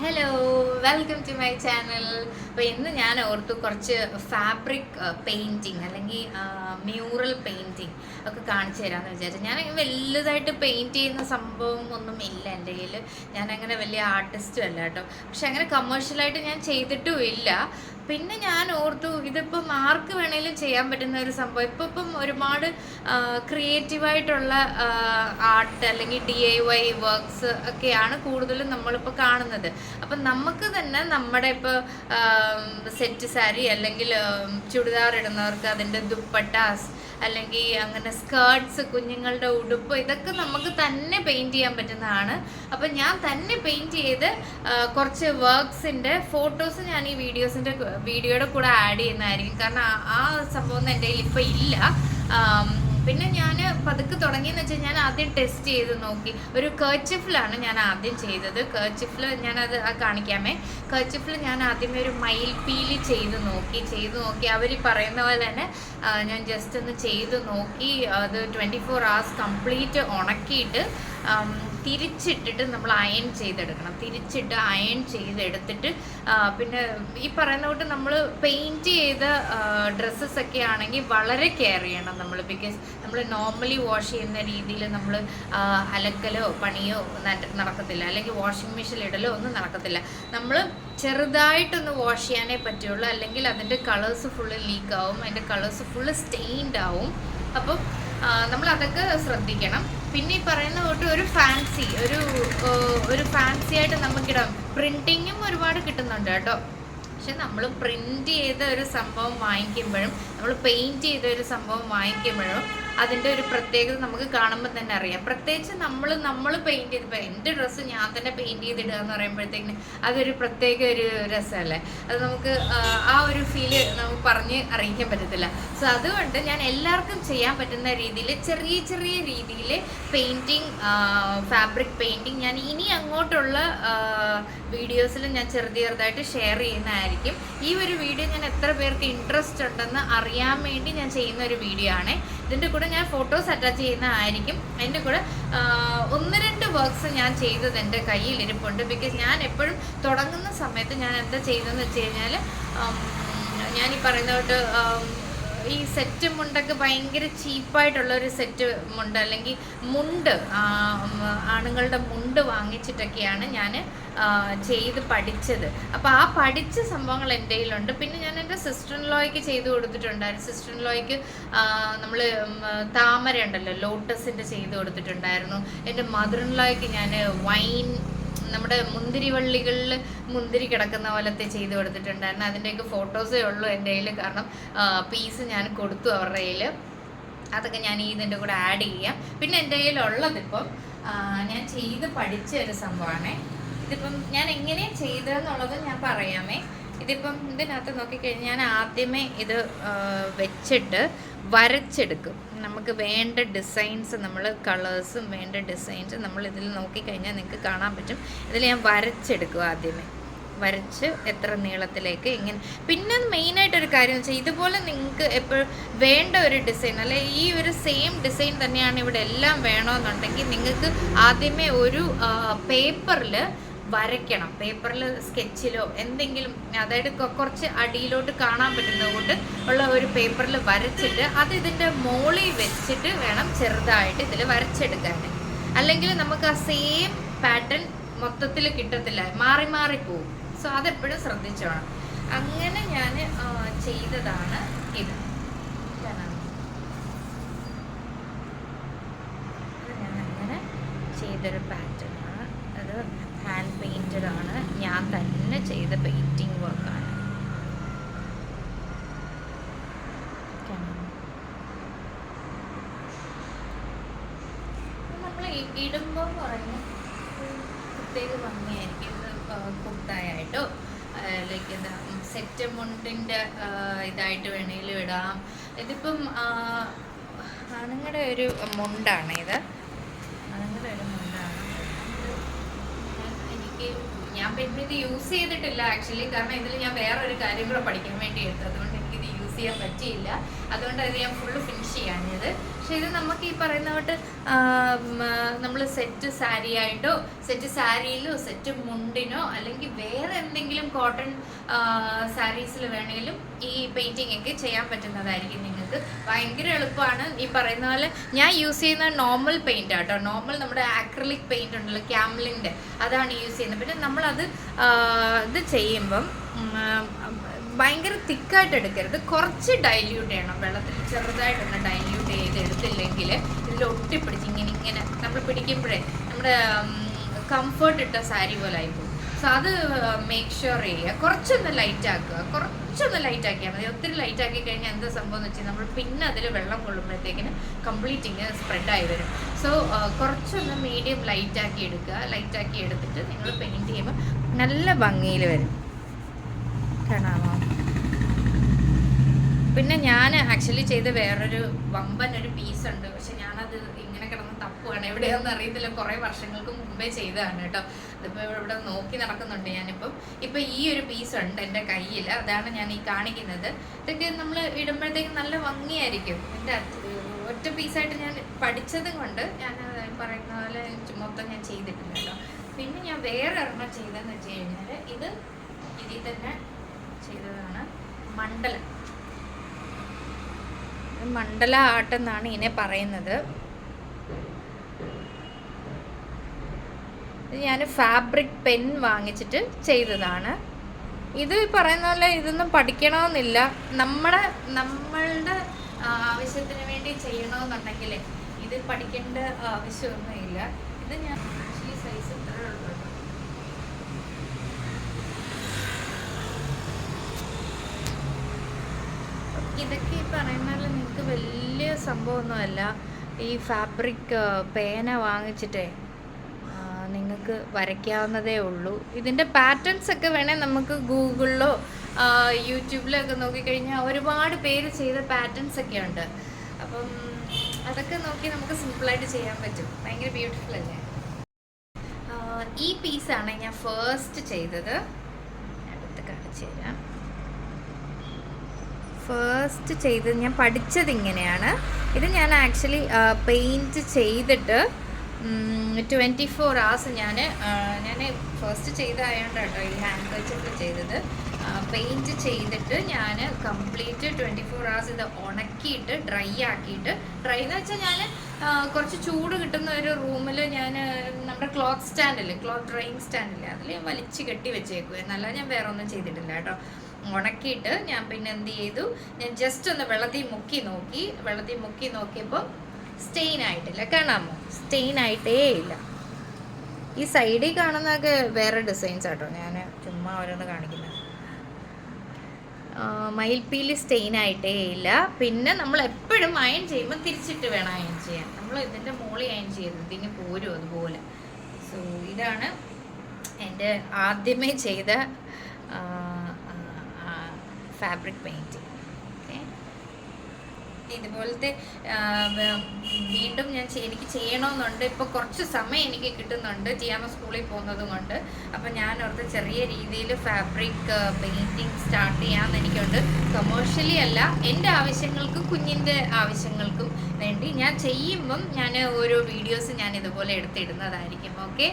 Hello welcome to my channel അപ്പോൾ ഇന്ന് ഞാൻ ഓർത്തു കുറച്ച് ഫാബ്രിക് പെയിന്റിങ് അല്ലെങ്കിൽ മ്യൂറൽ പെയിന്റിങ് ഒക്കെ കാണിച്ചു തരാമെന്ന് വിചാരിച്ചു. ഞാൻ വലുതായിട്ട് പെയിന്റ് ചെയ്യുന്ന സംഭവം ഒന്നും ഇല്ല എന്റെ കയ്യിൽ ഞാൻ അങ്ങനെ വലിയ ആർട്ടിസ്റ്റും അല്ല കേട്ടോ. പക്ഷെ അങ്ങനെ കമേഴ്ഷ്യലായിട്ട് ഞാൻ ചെയ്തിട്ടും ഇല്ല. പിന്നെ ഞാൻ ഓർത്തു ഇതിപ്പം ആർക്ക് വേണേലും ചെയ്യാൻ പറ്റുന്ന ഒരു സംഭവം. ഇപ്പം ഇപ്പം ഒരുപാട് ക്രിയേറ്റീവായിട്ടുള്ള ആർട്ട് അല്ലെങ്കിൽ ഡി ഐ വൈ വർക്ക്സ് ഒക്കെയാണ് കൂടുതലും നമ്മളിപ്പോൾ കാണുന്നത്. അപ്പം നമുക്ക് തന്നെ നമ്മുടെ ഇപ്പോൾ സെറ്റ് സാരി അല്ലെങ്കിൽ ചുരിദാർ ഇടുന്നവർക്ക് അതിന്റെ ദുപ്പട്ടാസ് അല്ലെങ്കിൽ അങ്ങനെ സ്കേർട്സ് കുഞ്ഞുങ്ങളുടെ ഉടുപ്പ് ഇതൊക്കെ നമുക്ക് തന്നെ പെയിന്റ് ചെയ്യാൻ പറ്റുന്നതാണ്. അപ്പം ഞാൻ തന്നെ പെയിന്റ് ചെയ്ത് കുറച്ച് വർക്ക്സിന്റെ ഫോട്ടോസ് ഞാൻ ഈ വീഡിയോസിന്റെ വീഡിയോയുടെ കൂടെ ആഡ് ചെയ്യുന്നതായിരിക്കും. കാരണം ആ- സംഭവം എന്റെ കയ്യിൽ ഇപ്പം ഇല്ല. പിന്നെ ഞാൻ പതുക്കെ തുടങ്ങിയെന്ന് വെച്ചാൽ ഞാൻ ആദ്യം ടെസ്റ്റ് ചെയ്ത് നോക്കി. ഒരു കേർച്ചിഫിലാണ് ഞാൻ ആദ്യം ചെയ്തത്. കേർച്ചിഫിൽ ഞാനത് കാണിക്കാമേ. കേർച്ചിഫിൽ ഞാൻ ആദ്യമേ ഒരു മയിൽ പീലി ചെയ്ത് നോക്കി. ചെയ്ത് നോക്കി. അവർ പറയുന്ന പോലെ തന്നെ ഞാൻ ജസ്റ്റ് ഒന്ന് ചെയ്ത് നോക്കി. അത് ട്വന്റി ഫോർ അവേഴ്സ് കംപ്ലീറ്റ് ഉണക്കിയിട്ട് തിരിച്ചിട്ടിട്ട് നമ്മൾ അയൺ ചെയ്തെടുക്കണം. തിരിച്ചിട്ട് അയൺ ചെയ്തെടുത്തിട്ട് പിന്നെ ഈ പറയുന്ന കൂട്ട് നമ്മൾ പെയിന്റ് ചെയ്ത ഡ്രസ്സസ് ഒക്കെ ആണെങ്കിൽ വളരെ കെയർ ചെയ്യണം നമ്മൾ. ബിക്കോസ് നമ്മൾ നോർമലി വാഷ് ചെയ്യുന്ന രീതിയിൽ നമ്മൾ അലക്കലോ പണിയോ നട- നടക്കത്തില്ല. അല്ലെങ്കിൽ വാഷിംഗ് മെഷീൻ ഇടലോ ഒന്നും നടക്കത്തില്ല. നമ്മൾ ചെറുതായിട്ടൊന്ന് വാഷ് ചെയ്യാനേ പറ്റുള്ളൂ. അല്ലെങ്കിൽ അതിന്റെ കളേഴ്സ് ഫുള്ള് ലീക്ക് ആവും. അതിന്റെ കളേഴ്സ് ഫുള്ള് സ്റ്റെയിൻഡ് ആവും. അപ്പം നമ്മൾ അതൊക്കെ ശ്രദ്ധിക്കണം. പിന്നെ ഈ പറയുന്ന തൊട്ട് ഒരു ഫാൻസി ഒരു ഒരു ഫാൻസി ആയിട്ട് നമുക്കിടാം. പ്രിന്റിങ്ങും ഒരുപാട് കിട്ടുന്നുണ്ട് കേട്ടോ. പക്ഷെ നമ്മൾ പ്രിന്റ് ചെയ്ത ഒരു സംഭവം വാങ്ങിക്കുമ്പോഴും നമ്മൾ പെയിന്റ് ചെയ്ത ഒരു സംഭവം വാങ്ങിക്കുമ്പോഴും അതിന്റെ ഒരു പ്രത്യേകത നമുക്ക് കാണുമ്പോൾ തന്നെ അറിയാം. പ്രത്യേകിച്ച് നമ്മൾ നമ്മൾ പെയിന്റ് ചെയ്ത് ഇപ്പം എന്റെ ഡ്രസ്സ് ഞാൻ തന്നെ പെയിന്റ് ചെയ്തിടുക എന്ന് പറയുമ്പോഴത്തേക്കിന് അതൊരു പ്രത്യേക ഒരു രസമല്ലേ? അത് നമുക്ക് ആ ഒരു ഫീൽ നമുക്ക് പറഞ്ഞ് അറിയിക്കാൻ പറ്റത്തില്ല. സോ അതുകൊണ്ട് ഞാൻ എല്ലാവർക്കും ചെയ്യാൻ പറ്റുന്ന രീതിയിൽ ചെറിയ ചെറിയ രീതിയിൽ പെയിന്റിങ് ഫാബ്രിക് പെയിന്റിങ് ഞാൻ ഇനി അങ്ങോട്ടുള്ള വീഡിയോസിൽ ഞാൻ ചെറുത് ചെറുതായിട്ട് ഷെയർ ചെയ്യുന്നതായിരിക്കും. ഈ ഒരു വീഡിയോ ഞാൻ എത്ര പേർക്ക് ഇൻട്രസ്റ്റ് ഉണ്ടെന്ന് അറിയാൻ വേണ്ടി ഞാൻ ചെയ്യുന്ന ഒരു വീഡിയോ ആണ്. ഇതിന്റെ കൂടെ ഞാൻ ഫോട്ടോസ് അറ്റാച്ച് ചെയ്യുന്നതായിരിക്കും. അതിന്റെ കൂടെ ഒന്ന് രണ്ട് വർക്ക്സ് ഞാൻ ചെയ്തത് എന്റെ കയ്യിൽ ഇരിപ്പുണ്ട് ബിക്കോസ് ഞാൻ എപ്പോഴും തുടങ്ങുന്ന സമയത്ത് ഞാൻ എന്താ ചെയ്തതെന്ന് വെച്ച് കഴിഞ്ഞാൽ ഞാൻ ഈ പറയുന്ന ഈ സെറ്റ് മുണ്ടൊക്കെ ഭയങ്കര ചീപ്പായിട്ടുള്ള ഒരു സെറ്റ് മുണ്ട് അല്ലെങ്കിൽ മുണ്ട് ആണുങ്ങളുടെ മുണ്ട് വാങ്ങിച്ചിട്ടൊക്കെയാണ് ഞാൻ ചെയ്ത് പഠിച്ചത്. അപ്പോൾ ആ പഠിച്ച സംഭവങ്ങൾ എന്റെ കയ്യിലുണ്ട്. പിന്നെ ഞാൻ എന്റെ സിസ്റ്റർ ലോയ്ക്ക് ചെയ്ത് കൊടുത്തിട്ടുണ്ടായിരുന്നു. സിസ്റ്റർ ലോയ്ക്ക് നമ്മൾ താമര ഉണ്ടല്ലോ ലോട്ടസിന്റെ ചെയ്ത് കൊടുത്തിട്ടുണ്ടായിരുന്നു. എന്റെ മദർ ലോയ്ക്ക് ഞാൻ വൈൻ നമ്മുടെ മുന്തിരി വള്ളികളിൽ മുന്തിരി കിടക്കുന്ന പോലത്തെ ചെയ്ത് കൊടുത്തിട്ടുണ്ടായിരുന്നു. അതിന്റെയൊക്കെ ഫോട്ടോസേ ഉള്ളൂ എന്റെ കയ്യിൽ കാരണം പീസ് ഞാൻ കൊടുത്തു അവരുടെ കയ്യിൽ അതൊക്കെ ഞാൻ ഇതിന്റെ കൂടെ ആഡ് ചെയ്യാം. പിന്നെ എന്റെ കയ്യിലുള്ളതിപ്പം ഞാൻ ചെയ്ത് പഠിച്ച ഒരു സംഭവമാണേ. ഇതിപ്പം ഞാൻ എങ്ങനെയാണ് ചെയ്തതെന്നുള്ളത് ഞാൻ പറയാമേ. ഇതിപ്പം ഇതിനകത്ത് നോക്കിക്കഴിഞ്ഞാൽ ഞാൻ ആദ്യമേ ഇത് വെച്ചിട്ട് വരച്ചെടുക്കും. നമുക്ക് വേണ്ട ഡിസൈൻസ് നമ്മൾ കളേഴ്സും വേണ്ട ഡിസൈൻസ് നമ്മൾ ഇതിൽ നോക്കിക്കഴിഞ്ഞാൽ നിങ്ങൾക്ക് കാണാൻ പറ്റും. ഇതിൽ ഞാൻ വരച്ചെടുക്കും ആദ്യമേ. വരച്ച് എത്ര നീളത്തിലേക്ക് ഇങ്ങനെ. പിന്നെ മെയിനായിട്ടൊരു കാര്യം വെച്ചാൽ ഇതുപോലെ നിങ്ങൾക്ക് എപ്പോഴും വേണ്ട ഒരു ഡിസൈൻ അല്ലെ ഈ ഒരു സെയിം ഡിസൈൻ തന്നെയാണ് ഇവിടെ എല്ലാം വേണമെന്നുണ്ടെങ്കിൽ നിങ്ങൾക്ക് ആദ്യമേ ഒരു പേപ്പറിൽ വരയ്ക്കണം. പേപ്പറിൽ സ്കെച്ചിലോ എന്തെങ്കിലും അതായത് കുറച്ച് അടിയിലോട്ട് കാണാൻ പറ്റുന്നത് കൊണ്ട് ഉള്ള ഒരു പേപ്പറിൽ വരച്ചിട്ട് അത് ഇതിന്റെ മോളിൽ വെച്ചിട്ട് വേണം ചെറുതായിട്ട് ഇതിൽ വരച്ചെടുക്കാൻ അല്ലെങ്കിൽ നമുക്ക് ആ സെയിം പാറ്റേൺ മൊത്തത്തിൽ കിട്ടത്തില്ല. മാറി മാറി പോകും സോ അതെപ്പോഴും ശ്രദ്ധിച്ചോണം. അങ്ങനെ ഞാൻ ചെയ്തതാണ് ഇത് കാണാമോ? ഇത് ഞാൻ അങ്ങനെ ചെയ്തൊരു പാറ്റേൺ ആണ് അത് ഹാൻഡ് പെയിന്റഡ് ആണ് ഞാൻ തന്നെ ചെയ്ത പെയിന്റിങ് വർക്കാണ് നമ്മൾ ഇടുമ്പോൾ പറയുന്നത് പ്രത്യേക ഭംഗിയായിരിക്കും. ഇത് കുർത്തായായിട്ടോ ലൈക്ക് എന്താ സെറ്റ് മുണ്ടിന്റെ ഇതായിട്ട് വേണമെങ്കിലും ഇടാം. ഇതിപ്പം ആണുങ്ങളുടെ ഒരു മുണ്ടാണ് ഇത്. ആണുങ്ങളുടെ ഒരു മുണ്ടാണ്. എനിക്ക് ഞാൻ പിന്നെ ഇത് യൂസ് ചെയ്തിട്ടില്ല ആക്ച്വലി കാരണം ഇതിൽ ഞാൻ വേറൊരു കാര്യം കൂടെ പഠിക്കാൻ വേണ്ടി എടുത്തത്. അതുകൊണ്ട് ചെയ്യാൻ പറ്റിയില്ല. അതുകൊണ്ട് അത് ഞാൻ ഫുള്ള് ഫിനിഷ് ചെയ്യാഞ്ഞത്. പക്ഷെ ഇത് നമുക്ക് ഈ പറയുന്ന തൊട്ട് നമ്മൾ സെറ്റ് സാരി ആയിട്ടോ സെറ്റ് സാരിയിലോ സെറ്റ് മുണ്ടിനോ അല്ലെങ്കിൽ വേറെ എന്തെങ്കിലും കോട്ടൺ സാരീസിൽ വേണമെങ്കിലും ഈ പെയിന്റിംഗ് ഒക്കെ ചെയ്യാൻ പറ്റുന്നതായിരിക്കും നിങ്ങൾക്ക്. ഭയങ്കര എളുപ്പമാണ്. ഈ പറയുന്ന പോലെ ഞാൻ യൂസ് ചെയ്യുന്ന നോർമൽ പെയിന്റ് ആട്ടോ. നോർമൽ നമ്മുടെ ആക്രലിക് പെയിന്റ് ഉണ്ടല്ലോ ക്യാമലിന്റെ അതാണ് യൂസ് ചെയ്യുന്നത്. പിന്നെ നമ്മളത് ഇത് ചെയ്യുമ്പം ഭയങ്കര തിക്കായിട്ട് എടുക്കരുത്. കുറച്ച് ഡൈല്യൂട്ട് ചെയ്യണം. വെള്ളത്തിൽ ചെറുതായിട്ടൊന്ന് ഡൈല്യൂട്ട് ചെയ്ത് എടുത്തില്ലെങ്കിൽ ഇതിൽ ഒട്ടിപ്പിടിച്ച് ഇങ്ങനെ ഇങ്ങനെ നമ്മൾ പിടിക്കുമ്പോഴേ നമ്മുടെ കംഫർട്ട് ഇട്ട സാരി പോലെ ആയിപ്പോകും സോ അത് മേക്ക് ഷുവർ ചെയ്യുക. കുറച്ചൊന്ന് ലൈറ്റ് ആക്കുക. കുറച്ചൊന്ന് ലൈറ്റ് ആക്കിയാൽ മതി. ഒത്തിരി ലൈറ്റ് ആക്കി കഴിഞ്ഞാൽ എന്താ സംഭവം എന്ന് വെച്ചാൽ നമ്മൾ പിന്നെ അതിൽ വെള്ളം കൊള്ളുമ്പോഴത്തേക്കിന് കംപ്ലീറ്റ് ഇങ്ങനെ സ്പ്രെഡായി വരും. സോ കുറച്ചൊന്ന് മീഡിയം ലൈറ്റ് ആക്കി എടുക്കുക. ലൈറ്റ് ആക്കി എടുത്തിട്ട് നിങ്ങൾ പെയിന്റ് ചെയ്യുമ്പോൾ നല്ല ഭംഗിയിൽ വരും. കാണാമോ? പിന്നെ ഞാൻ ആക്ച്വലി ചെയ്ത വേറൊരു വമ്പൻ ഒരു പീസ് ഉണ്ട്. പക്ഷെ ഞാനത് ഇങ്ങനെ കിടന്ന് തപ്പുകയാണ് എവിടെയാണെന്ന് അറിയത്തില്ല. കുറേ വർഷങ്ങൾക്ക് മുമ്പേ ചെയ്തതാണ് കേട്ടോ. അതിപ്പോൾ ഇവിടെ നോക്കി നടക്കുന്നുണ്ട് ഞാനിപ്പം. ഇപ്പം ഈ ഒരു പീസ് ഉണ്ട് എന്റെ കയ്യിൽ അതാണ് ഞാൻ ഈ കാണിക്കുന്നത്. ഇതൊക്കെ നമ്മൾ ഇടുമ്പോഴത്തേക്കും നല്ല ഭംഗിയായിരിക്കും. എന്റെ ഒറ്റ പീസായിട്ട് ഞാൻ പഠിച്ചത് കൊണ്ട് ഞാൻ പറയുന്ന പോലെ മൊത്തം ഞാൻ ചെയ്തിട്ടില്ല കേട്ടോ. പിന്നെ ഞാൻ വേറെ ഒരെണ്ണം ചെയ്തതെന്ന് വെച്ച് കഴിഞ്ഞാൽ ഇത് ഇതിൽ തന്നെ ചെയ്തതാണ് മണ്ഡലം. മണ്ഡല ആട്ടെന്നാണ് ഇതിനെ പറയുന്നത് ഞാൻ ഫാബ്രിക് പെൻ വാങ്ങിച്ചിട്ട് ചെയ്തതാണ്. ഇത് പറയുന്ന പോലെ ഇതൊന്നും പഠിക്കണമെന്നില്ല. നമ്മുടെ നമ്മളുടെ ആവശ്യത്തിന് വേണ്ടി ചെയ്യണമെന്നുണ്ടെങ്കിൽ ഇത് പഠിക്കേണ്ട ആവശ്യമൊന്നുമില്ല. ഇത് ഞാൻ ഈ സൈസ് ഇത്രേ ഉള്ളൂ കേട്ടോ. ഇതൊക്കെ ഈ പറയുന്നതിൽ നിങ്ങൾക്ക് വലിയ സംഭവമൊന്നുമല്ല. ഈ ഫാബ്രിക് പേന വാങ്ങിച്ചിട്ടേ നിങ്ങൾക്ക് വരയ്ക്കാവുന്നതേ ഉള്ളൂ. ഇതിന്റെ പാറ്റേൺസ് ഒക്കെ വേണേൽ നമുക്ക് ഗൂഗിളിലോ യൂട്യൂബിലോ ഒക്കെ നോക്കിക്കഴിഞ്ഞാൽ ഒരുപാട് പേര് ചെയ്ത പാറ്റേൺസ് ഒക്കെ ഉണ്ട്. അപ്പം അതൊക്കെ നോക്കി നമുക്ക് സിമ്പിളായിട്ട് ചെയ്യാൻ പറ്റും. ഭയങ്കര ബ്യൂട്ടിഫുൾ അല്ലേ? ഈ പീസാണ് ഞാൻ ഫേസ്റ്റ് ചെയ്തത്. അടുത്ത് കാണിച്ചു തരാം. ഫസ്റ്റ് ചെയ്തത് ഞാൻ പഠിച്ചത് ഇങ്ങനെയാണ്. ഇത് ഞാൻ ആക്ച്വലി പെയിന്റ് ചെയ്തിട്ട് ട്വന്റി ഫോർ അവേഴ്സ് ഞാൻ ഞാൻ ഫസ്റ്റ് ചെയ്തതായതുകൊണ്ട് കേട്ടോ ഈ ഹാൻഡ് കച്ചിട്ട് ചെയ്തത്. പെയിന്റ് ചെയ്തിട്ട് ഞാൻ കംപ്ലീറ്റ് ട്വന്റി ഫോർ അവേഴ്സ് ഇത് ഉണക്കിയിട്ട് ഡ്രൈ ആക്കിയിട്ട് ഡ്രൈ എന്ന് വെച്ചാൽ ഞാൻ കുറച്ച് ചൂട് കിട്ടുന്ന ഒരു റൂമിൽ ഞാൻ നമ്മുടെ ക്ലോത്ത് സ്റ്റാൻഡിൽ ക്ലോത്ത് ഡ്രൈയിങ് സ്റ്റാൻഡില്ലേ അതിൽ വലിച്ച് കെട്ടി വെച്ചേക്കുക എന്നല്ല ഞാൻ വേറെ ഒന്നും ചെയ്തിട്ടില്ല കേട്ടോ. ഉണക്കിയിട്ട് ഞാൻ പിന്നെ എന്ത് ചെയ്തു? ഞാൻ ജസ്റ്റ് ഒന്ന് വെള്ളത്തിൽ മുക്കി നോക്കി. വെള്ളത്തിൽ മുക്കി നോക്കിയപ്പോൾ സ്റ്റെയിൻ ആയിട്ടില്ല. കാണാമോ? സ്റ്റെയിൻ ആയിട്ടേ ഇല്ല. ഈ സൈഡിൽ കാണുന്നതൊക്കെ വേറെ ഡിസൈൻസ് ആട്ടോ. ഞാൻ ചുമ്മാ ഓരോന്ന് കാണിക്കുന്നത്. മയിൽപ്പീലി സ്റ്റെയിൻ ആയിട്ടേ ഇല്ല. പിന്നെ നമ്മൾ എപ്പോഴും അയൺ ചെയ്യുമ്പോൾ തിരിച്ചിട്ട് വേണം അയൺ ചെയ്യാൻ. നമ്മൾ ഇതിന്റെ മുകളിൽ അയൺ ചെയ്തത് ഇതിന് പോരും അതുപോലെ. സോ ഇതാണ് എന്റെ ആദ്യമേ ചെയ്ത ഫാബ്രിക് പെയിന്റിങ് ഇതുപോലത്തെ വീണ്ടും ഞാൻ എനിക്ക് ചെയ്യണമെന്നുണ്ട്. ഇപ്പോൾ കുറച്ച് സമയം എനിക്ക് കിട്ടുന്നുണ്ട്. ചെയ്യാമ സ്കൂളിൽ പോകുന്നത് കൊണ്ട് അപ്പൊ ഞാൻ ഓർത്ത് ചെറിയ രീതിയിൽ ഫാബ്രിക് പെയിന്റിങ് സ്റ്റാർട്ട് ചെയ്യാമെന്ന് എനിക്കുണ്ട്. കൊമേഴ്ഷ്യലി അല്ല എന്റെ ആവശ്യങ്ങൾക്കും കുഞ്ഞിന്റെ ആവശ്യങ്ങൾക്കും വേണ്ടി ഞാൻ ചെയ്യുമ്പം ഞാൻ ഓരോ വീഡിയോസ് ഞാൻ ഇതുപോലെ എടുത്തിടുന്നതായിരിക്കും. ഓക്കെ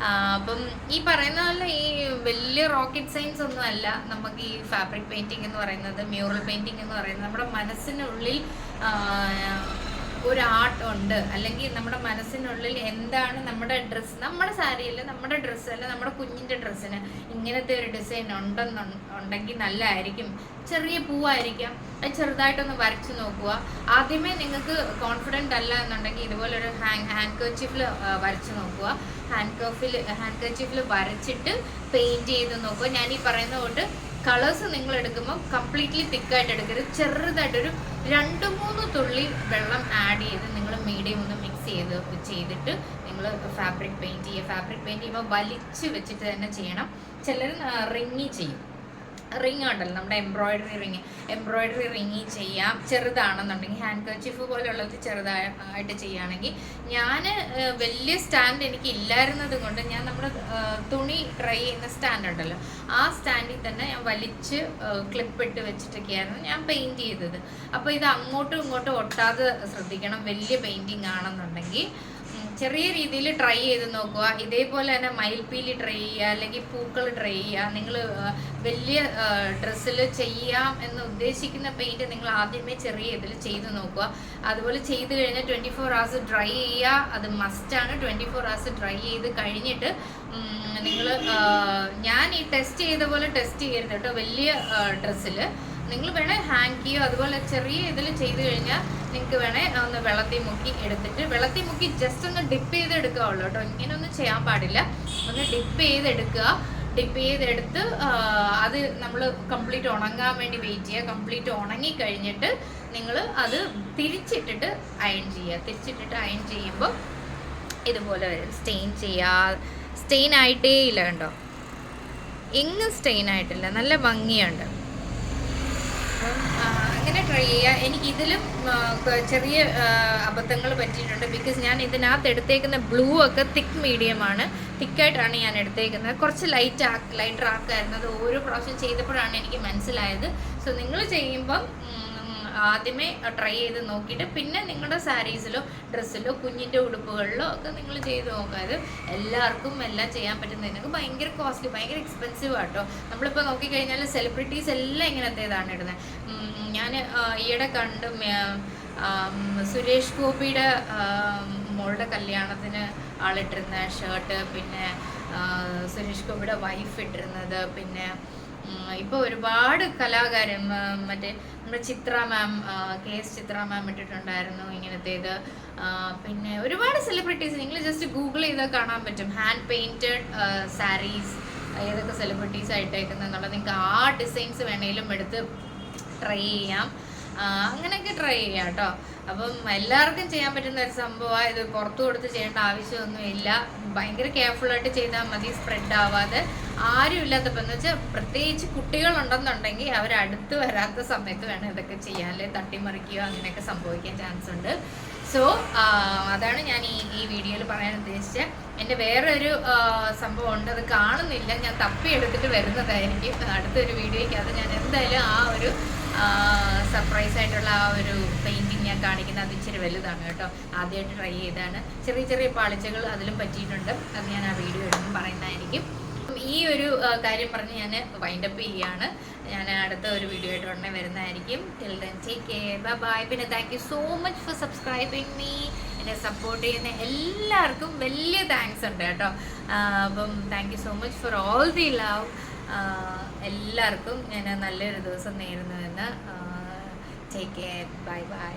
അപ്പം ഈ പറയുന്ന പോലെ ഈ വലിയ റോക്കറ്റ് സയൻസ് ഒന്നും അല്ല. നമുക്ക് ഈ ഫാബ്രിക് പെയിന്റിംഗ് എന്ന് പറയുന്നത് മ്യൂറൽ പെയിന്റിംഗ് എന്ന് പറയുന്നത് നമ്മുടെ മനസ്സിനുള്ളിൽ ഒരു ആർട്ട് ഉണ്ട് അല്ലെങ്കിൽ നമ്മുടെ മനസ്സിനുള്ളിൽ എന്താണ് നമ്മുടെ ഡ്രസ്സ്? നമ്മുടെ സാരിയല്ല നമ്മുടെ ഡ്രസ്സ് അല്ല നമ്മുടെ കുഞ്ഞിന്റെ ഡ്രസ്സിന് ഇങ്ങനത്തെ ഒരു ഡിസൈൻ ഉണ്ടെന്നു ഉണ്ടെങ്കിൽ നല്ലതായിരിക്കും ചെറിയ പൂവായിരിക്കാം. അത് ചെറുതായിട്ടൊന്ന് വരച്ചു നോക്കുക. ആദ്യമേ നിങ്ങൾക്ക് കോൺഫിഡന്റ് അല്ല എന്നുണ്ടെങ്കിൽ ഇതുപോലെ ഒരു ഹാങ് ഹാൻഡ് വരച്ചു നോക്കുക. ഹാൻഡ് കേഫിൽ ഹാൻഡ് കർച്ചീഫിൽ വരച്ചിട്ട് പെയിന്റ് ചെയ്ത് നോക്കുക. ഞാൻ ഈ പറയുന്ന തൊട്ട് കളേഴ്സ് നിങ്ങൾ എടുക്കുമ്പോൾ കംപ്ലീറ്റ്ലി തിക്കായിട്ട് എടുക്കരുത്. ചെറുതായിട്ടൊരു രണ്ട് മൂന്ന് തുള്ളി വെള്ളം ആഡ് ചെയ്ത് നിങ്ങൾ മീഡിയം ഒന്ന് മിക്സ് ചെയ്ത് ചെയ്തിട്ട് നിങ്ങൾ ഫാബ്രിക് പെയിന്റ് ചെയ്യുക. ഫാബ്രിക് പെയിന്റ് ചെയ്യുമ്പോൾ വലിച്ച് വെച്ചിട്ട് തന്നെ ചെയ്യണം. ചിലർ റിങ്ങി ചെയ്യും. റിങ് ഉണ്ടല്ലോ നമ്മുടെ എംബ്രോയിഡറി റിങ് എംബ്രോയിഡറി റിങ് ചെയ്യാം ചെറുതാണെന്നുണ്ടെങ്കിൽ ഹാൻഡ് കർച്ചിഫ് പോലുള്ളത് ചെറുതായിട്ട് ചെയ്യുകയാണെങ്കിൽ. ഞാൻ വലിയ സ്റ്റാൻഡ് എനിക്ക് ഇല്ലായിരുന്നത് കൊണ്ട് ഞാൻ നമ്മുടെ തുണി ഡ്രൈ ചെയ്യുന്ന സ്റ്റാൻഡ് ഉണ്ടല്ലോ ആ സ്റ്റാൻഡിൽ തന്നെ ഞാൻ വലിച്ച് ക്ലിപ്പ് ഇട്ട് വെച്ചിട്ടൊക്കെയായിരുന്നു ഞാൻ പെയിന്റ് ചെയ്തത്. അപ്പോൾ ഇത് അങ്ങോട്ടും ഇങ്ങോട്ടും ഒട്ടാതെ ശ്രദ്ധിക്കണം വലിയ പെയിന്റിങ് ആണെന്നുണ്ടെങ്കിൽ. ചെറിയ രീതിയിൽ ട്രൈ ചെയ്ത് നോക്കുക. ഇതേപോലെ തന്നെ മയിൽപ്പീലി ട്രൈ ചെയ്യുക അല്ലെങ്കിൽ പൂക്കൾ ട്രൈ ചെയ്യുക. നിങ്ങൾ വലിയ ഡ്രസ്സിൽ ചെയ്യാം എന്ന് ഉദ്ദേശിക്കുന്ന പെയിന്റ് നിങ്ങൾ ആദ്യമേ ചെറിയ ഇതിൽ ചെയ്ത് നോക്കുക. അതുപോലെ ചെയ്ത് കഴിഞ്ഞാൽ ട്വന്റി ഫോർ ഡ്രൈ ചെയ്യുക. അത് മസ്റ്റാണ് ട്വന്റി ഫോർ ഹവേഴ്സ് ഡ്രൈ ചെയ്ത് കഴിഞ്ഞിട്ട് നിങ്ങൾ ഞാൻ ഈ ടെസ്റ്റ് ചെയ്ത പോലെ ടെസ്റ്റ് ചെയ്യരുത് കേട്ടോ. വലിയ ഡ്രസ്സിൽ നിങ്ങൾ വേണേൽ ഹാങ് ചെയ്യുക. അതുപോലെ ചെറിയ ഇതിൽ ചെയ്ത് കഴിഞ്ഞാൽ നിങ്ങൾക്ക് വേണേ ഒന്ന് വെള്ളത്തിൽ മുക്കി എടുത്തിട്ട് വെള്ളത്തിൽ മുക്കി ജസ്റ്റ് ഒന്ന് ഡിപ്പ് ചെയ്ത് എടുക്കാവുള്ളൂ കേട്ടോ. ഇങ്ങനെ ഒന്നും ചെയ്യാൻ പാടില്ല. ഒന്ന് ഡിപ്പ് ചെയ്തെടുക്കുക. ഡിപ്പ് ചെയ്തെടുത്ത് അത് നമ്മൾ കംപ്ലീറ്റ് ഉണങ്ങാൻ വേണ്ടി വെയിറ്റ് ചെയ്യുക. കംപ്ലീറ്റ് ഉണങ്ങി കഴിഞ്ഞിട്ട് നിങ്ങൾ അത് തിരിച്ചിട്ടിട്ട് അയൺ ചെയ്യുക. തിരിച്ചിട്ടിട്ട് അയൺ ചെയ്യുമ്പോൾ ഇതുപോലെ വരും. സ്റ്റെയിൻ ചെയ്യുക സ്റ്റെയിൻ ആയിട്ടേ ഇല്ല കണ്ടോ? എങ്ങും സ്റ്റെയിൻ ആയിട്ടില്ല. നല്ല ഭംഗിയുണ്ട്. അപ്പം, ആ, അങ്ങനെ ട്രൈ ചെയ്യുക എനിക്ക് ഇതിലും ചെറിയ അബദ്ധങ്ങൾ പറ്റിയിട്ടുണ്ട്. ബിക്കോസ് ഞാൻ ഇതിനകത്ത് എടുത്തേക്കുന്ന ബ്ലൂ ഒക്കെ തിക്ക് മീഡിയമാണ് തിക്കായിട്ടാണ് ഞാൻ എടുത്തേക്കുന്നത്. കുറച്ച് ലൈറ്റ് ആ ലൈറ്റർ ആക്കായിരുന്നു. അത് ഓരോ പ്രാവശ്യം ചെയ്തപ്പോഴാണ് എനിക്ക് മനസ്സിലായത്. സോ നിങ്ങൾ ചെയ്യുമ്പം ആദ്യമേ ട്രൈ ചെയ്ത് നോക്കിയിട്ട് പിന്നെ നിങ്ങളുടെ സാരീസിലോ ഡ്രസ്സിലോ കുഞ്ഞിന്റെ ഉടുപ്പുകളിലോ ഒക്കെ നിങ്ങൾ ചെയ്ത് നോക്കാതെ എല്ലാവർക്കും എല്ലാം ചെയ്യാൻ പറ്റുന്നതിനൊക്കെ ഭയങ്കര കോസ്റ്റ്ലി ഭയങ്കര എക്സ്പെൻസീവ് ആട്ടോ. നമ്മളിപ്പോൾ നോക്കിക്കഴിഞ്ഞാൽ സെലിബ്രിറ്റീസ് എല്ലാം ഇങ്ങനത്തേതാണ് ഇടുന്നത് ഞാൻ ഈയിടെ കണ്ട് സുരേഷ് ഗോപിയുടെ മോളുടെ കല്യാണത്തിന് ആളിട്ടിരുന്ന ഷർട്ട് പിന്നെ സുരേഷ് ഗോപിയുടെ വൈഫ് ഇട്ടിരുന്നത് പിന്നെ ഇപ്പോൾ ഒരുപാട് കലാകാരൻ മറ്റേ നമ്മുടെ ചിത്ര മാം കെ എസ് ചിത്ര മാം ഇട്ടിട്ടുണ്ടായിരുന്നു ഇങ്ങനത്തേത്. പിന്നെ ഒരുപാട് സെലിബ്രിറ്റീസ് നിങ്ങൾ ജസ്റ്റ് ഗൂഗിൾ ചെയ്താൽ കാണാൻ പറ്റും. ഹാൻഡ് പെയിന്റഡ് സാരീസ് ഏതൊക്കെ സെലിബ്രിറ്റീസ് ആയിട്ടേക്കുന്നത് എന്നുള്ളത് നിങ്ങൾക്ക് ആ ഡിസൈൻസ് വേണേലും എടുത്ത് ട്രൈ ചെയ്യാം. അങ്ങനെയൊക്കെ ട്രൈ ചെയ്യാം കേട്ടോ. അപ്പം എല്ലാവർക്കും ചെയ്യാൻ പറ്റുന്ന ഒരു സംഭവമാണ് ഇത് പുറത്തു കൊടുത്ത് ചെയ്യേണ്ട ആവശ്യമൊന്നുമില്ല ഭയങ്കര കെയർഫുള്ളായിട്ട് ചെയ്താൽ മതി സ്പ്രെഡ് ആവാതെ. ആരും ഇല്ലാത്തപ്പോൾ എന്ന് വെച്ചാൽ പ്രത്യേകിച്ച് കുട്ടികളുണ്ടെന്നുണ്ടെങ്കിൽ അവർ അടുത്ത് വരാത്ത സമയത്ത് വേണം ഇതൊക്കെ ചെയ്യാൻ അല്ലെങ്കിൽ തട്ടിമറിക്കുകയോ അങ്ങനെയൊക്കെ സംഭവിക്കാൻ ചാൻസ് ഉണ്ട്. സോ അതാണ് ഞാൻ ഈ ഈ വീഡിയോയിൽ പറയാൻ ഉദ്ദേശിച്ചത്. എന്റെ വേറൊരു സംഭവം ഉണ്ട് അത് കാണുന്നില്ല. ഞാൻ തപ്പി എടുത്തിട്ട് വരുന്നതായിരിക്കും. അടുത്തൊരു വീഡിയോയ്ക്ക് അത് ഞാൻ എന്തായാലും ആ ഒരു സർപ്രൈസ് ആയിട്ടുള്ള ആ ഒരു പെയിന്റിങ് ഞാൻ കാണിക്കുന്നത് അത് ഇച്ചിരി വലുതാണ് കേട്ടോ. ആദ്യമായിട്ട് ട്രൈ ചെയ്താണ് ചെറിയ ചെറിയ പാളിച്ചകൾ അതിലും പറ്റിയിട്ടുണ്ട്. അത് ഞാൻ ആ വീഡിയോ എടുക്കും പറയുന്നതായിരിക്കും. ഈ ഒരു കാര്യം പറഞ്ഞ് ഞാൻ വൈൻഡപ്പ് ചെയ്യാണ്. ഞാൻ അടുത്ത ഒരു വീഡിയോ ആയിട്ട് ഉടനെ വരുന്നതായിരിക്കും. Till then take care bye bye പിന്നെ thank you so much for subscribing me എന്നെ സപ്പോർട്ട് ചെയ്യുന്ന എല്ലാവർക്കും വലിയ താങ്ക്സ് ഉണ്ട് കേട്ടോ. അപ്പം thank you so much for all the love എല്ലാവർക്കും ഞാൻ നല്ലൊരു ദിവസം നേരുന്നുവെന്ന് ടേക്ക് കെയർ ബൈ ബൈ